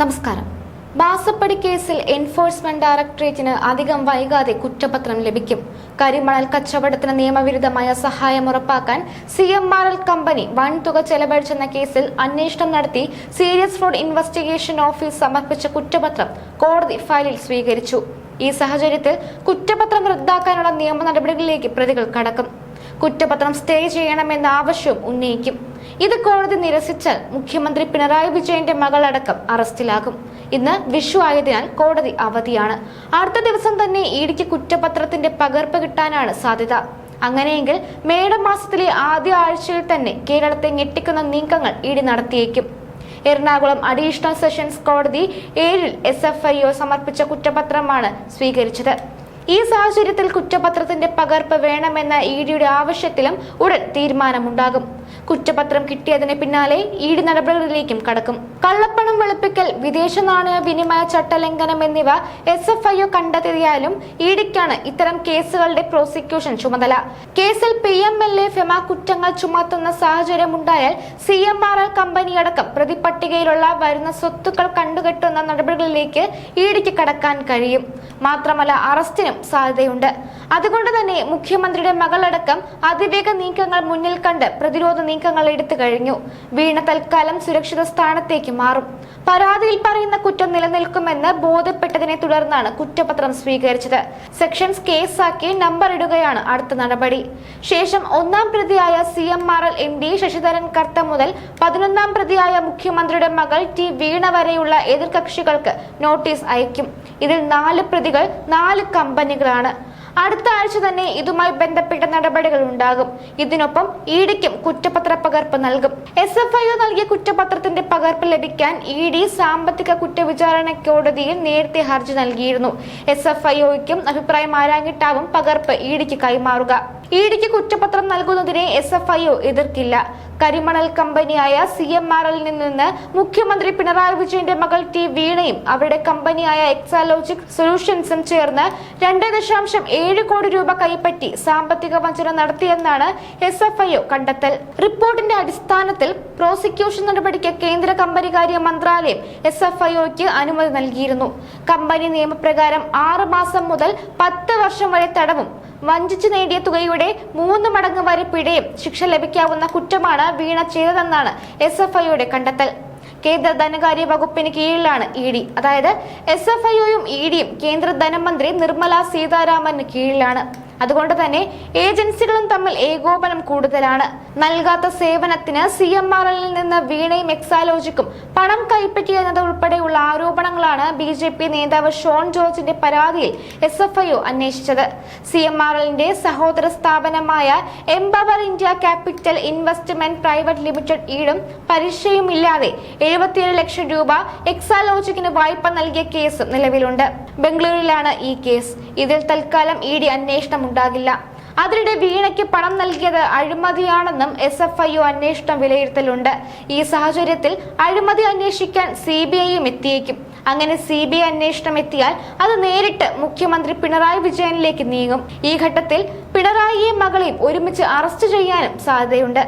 നമസ്കാരം. ബാസപ്പടി കേസിൽ എൻഫോഴ്സ്മെന്റ് ഡയറക്ടറേറ്റിന് അധികം വൈകാതെ കുറ്റപത്രം ലഭിക്കും. കരിമണൽ കച്ചവടത്തിന് നിയമവിരുദ്ധമായ സഹായം ഉറപ്പാക്കാൻ C M R L company വൻതുക ചെലവഴിച്ചെന്ന കേസിൽ അന്വേഷണം നടത്തി സീരിയസ് ഫ്രോഡ് ഇൻവെസ്റ്റിഗേഷൻ ഓഫീസ് സമർപ്പിച്ച കുറ്റപത്രം കോടതി ഫയലിൽ സ്വീകരിച്ചു. ഈ സാഹചര്യത്തിൽ കുറ്റപത്രം റദ്ദാക്കാനുള്ള നിയമ നടപടികളിലേക്ക് പ്രതികൾ കടക്കും. കുറ്റപത്രം സ്റ്റേ ചെയ്യണമെന്ന ആവശ്യവും ഉന്നയിക്കും. ഇത് കോടതി നിരസിച്ചാൽ മുഖ്യമന്ത്രി പിണറായി വിജയന്റെ മകളടക്കം അറസ്റ്റിലാകും. ഇന്ന് വിഷു ആയതിനാൽ കോടതി അവധിയാണ്. അടുത്ത ദിവസം തന്നെ ഇടിക്ക് കുറ്റപത്രത്തിന്റെ പകർപ്പ് കിട്ടാനാണ് സാധ്യത. അങ്ങനെയെങ്കിൽ മേട മാസത്തിലെ ആദ്യ ആഴ്ചയിൽ തന്നെ കേരളത്തെ ഞെട്ടിക്കുന്ന നീക്കങ്ങൾ ഇടി നടത്തിയേക്കും. എറണാകുളം അഡീഷണൽ സെഷൻസ് കോടതി ഏഴിൽ എസ് എഫ് ഐ ഒ സമർപ്പിച്ച കുറ്റപത്രമാണ് സ്വീകരിച്ചത്. ഈ സാഹചര്യത്തിൽ കുറ്റപത്രത്തിന്റെ പകർപ്പ് വേണമെന്ന ഇ ഡിയുടെ ആവശ്യത്തിലും ഉടൻ തീരുമാനമുണ്ടാകും. കുറ്റപത്രം കിട്ടിയതിന് പിന്നാലെ ഡി നടപടികളിലേക്കും കടക്കും. കള്ളപ്പണം വെളുപ്പിക്കൽ വിദേശ നാണയ വിനിമയ ചട്ടലംഘനം എന്നിവ എസ് എഫ് ഐ ഒ കണ്ടെത്തിയാലും ഇഡിക്കാണ് ഇത്തരം കേസുകളുടെ പ്രോസിക്യൂഷൻ ചുമതല. കേസിൽ P M L A FEMA കുറ്റങ്ങൾ ചുമത്തുന്ന സാഹചര്യമുണ്ടായാൽ സി എം ആർ എൽ കമ്പനിയടക്കം പ്രതിപട്ടികയിലുള്ള വരുന്ന സ്വത്തുക്കൾ കണ്ടുകെട്ടുന്ന നടപടികളിലേക്ക് ഇഡിക്ക് കടക്കാൻ കഴിയും. മാത്രമല്ല അറസ്റ്റിനും സാധ്യതയുണ്ട്. അതുകൊണ്ട് തന്നെ മുഖ്യമന്ത്രിയുടെ മകളടക്കം അതിവേഗ നീക്കങ്ങൾ മുന്നിൽ കണ്ട് പ്രതിരോധ നീക്കങ്ങൾ എടുത്തു കഴിഞ്ഞു. വീണ തൽക്കാലം സുരക്ഷിത സ്ഥാനത്തേക്ക് മാറും. പരാതിയിൽ പറയുന്ന കുറ്റം നിലനിൽക്കുമെന്ന് ബോധ്യപ്പെട്ടതിനെ തുടർന്നാണ് കുറ്റപത്രം സ്വീകരിച്ചത്. സെക്ഷൻസ് കേസാക്കി നമ്പർ ഇടുകയാണ് അടുത്ത നടപടി. ശേഷം ഒന്നാം പ്രതിയായ C M R L M D Sasidharan Kartha മുതൽ പതിനൊന്നാം പ്രതിയായ മുഖ്യമന്ത്രിയുടെ മകൾ ടി വീണ വരെയുള്ള എതിർകക്ഷികൾക്ക് നോട്ടീസ് അയക്കും. ഇതിൽ നാല് പ്രതികൾ നാല് കമ്പനികളാണ്. അടുത്ത ആഴ്ച തന്നെ ഇതുമായി ബന്ധപ്പെട്ട നടപടികൾ ഉണ്ടാകും. ഇതിനൊപ്പം ഇഡിക്കും കുറ്റപത്ര പകർപ്പ് നൽകും. എസ് എഫ് ഐ നൽകിയ കുറ്റപത്രത്തിന്റെ പകർപ്പ് ലഭിക്കാൻ ഇ ഡി സാമ്പത്തിക കുറ്റവിചാരണ കോടതിയിൽ നേരത്തെ ഹർജി നൽകിയിരുന്നു. എസ് എഫ് ഐ ഒക്കും അഭിപ്രായം ആരാഞ്ഞിട്ടാവും പകർപ്പ് ഇ ഡിക്ക് കൈമാറുക. ഇ ഡിക്ക് കുറ്റപത്രം നൽകുന്നതിനെ എസ് എഫ് ഐ ഒ എതിർക്കില്ല. കരിമണൽ കമ്പനിയായ സി എം ആർ എല്ലിൽ നിന്ന് മുഖ്യമന്ത്രി പിണറായി വിജയന്റെ മകൾ ടി വീണയും അവരുടെ കമ്പനിയായ എക്സാലോജിക് സൊല്യൂഷൻസും ചേർന്ന് രണ്ട് ദശാംശം ഏഴ് കോടി രൂപ കൈപ്പറ്റി സാമ്പത്തിക വഞ്ചന നടത്തിയെന്നാണ് എസ് എഫ് ഐ കണ്ടെത്തൽ. റിപ്പോർട്ടിന്റെ അടിസ്ഥാനത്തിൽ പ്രോസിക്യൂഷൻ നടപടിക്ക് കേന്ദ്ര കമ്പനികാര്യ മന്ത്രാലയം എസ് എഫ് ഐ ഒക്ക് അനുമതി നൽകിയിരുന്നു. കമ്പനി നിയമപ്രകാരം ആറ് മാസം മുതൽ പത്ത് വർഷം വരെ തടവും. വഞ്ചിച്ചു നേടിയ തുകയുടെ മൂന്ന് മടങ്ങ് വരെ പിഴയും ശിക്ഷ ലഭിക്കാവുന്ന കുറ്റമാണ് വീണ ചെയ്തതെന്നാണ് എസ് എഫ് ഐയുടെ കണ്ടെത്തൽ. കേന്ദ്ര ധനകാര്യ വകുപ്പിന് കീഴിലാണ് ഇ ഡി. അതായത് എസ് എഫ് ഐ ഒയും ഇ ഡിയും കേന്ദ്ര ധനമന്ത്രി നിർമ്മല സീതാരാമന് കീഴിലാണ്. അതുകൊണ്ട് തന്നെ ഏജൻസികളും തമ്മിൽ ഏകോപനം കൂടുതലാണ്. നൽകാത്ത സേവനത്തിന് സി എം ആർ എല്ലിൽ നിന്ന് വീണയും എക്സാലോജിക്കും പണം കൈപ്പറ്റി എന്നത് ഉൾപ്പെടെയുള്ള ആരോപണങ്ങളാണ് ബി ജെ പി നേതാവ് ഷോൺ ജോർജിന്റെ പരാതിയിൽ എസ് എഫ് ഐ ഒ അന്വേഷിച്ചത്. സി എം ആർ എല്ലിന്റെ സഹോദര സ്ഥാപനമായ Empower India Capital Investment Private Limited ഈടും ഇല്ലാതെ എഴുപത്തിയേഴ് ലക്ഷം രൂപ എക്സാലോജിക്കിന് വായ്പ നൽകിയ കേസ് നിലവിലുണ്ട്. ബംഗളൂരുവിലാണ് ഈ കേസ്. ഇതിൽ തൽക്കാലം ഇ ഡി അന്വേഷണം ഉണ്ടാകില്ല. അതിനിടെ വീണയ്ക്ക് പണം നൽകിയത് അഴിമതിയാണെന്നും എസ് എഫ് ഐ ഒ അന്വേഷണം വിലയിരുത്തലുണ്ട്. ഈ സാഹചര്യത്തിൽ അഴിമതി അന്വേഷിക്കാൻ സി ബി ഐയും എത്തിയേക്കും. അങ്ങനെ സി ബി ഐ അന്വേഷണം എത്തിയാൽ അത് നേരിട്ട് മുഖ്യമന്ത്രി പിണറായി വിജയനിലേക്ക് നീങ്ങും. ഈ ഘട്ടത്തിൽ പിണറായിയെയും മകളെയും ഒരുമിച്ച് അറസ്റ്റ് ചെയ്യാനും സാധ്യതയുണ്ട്.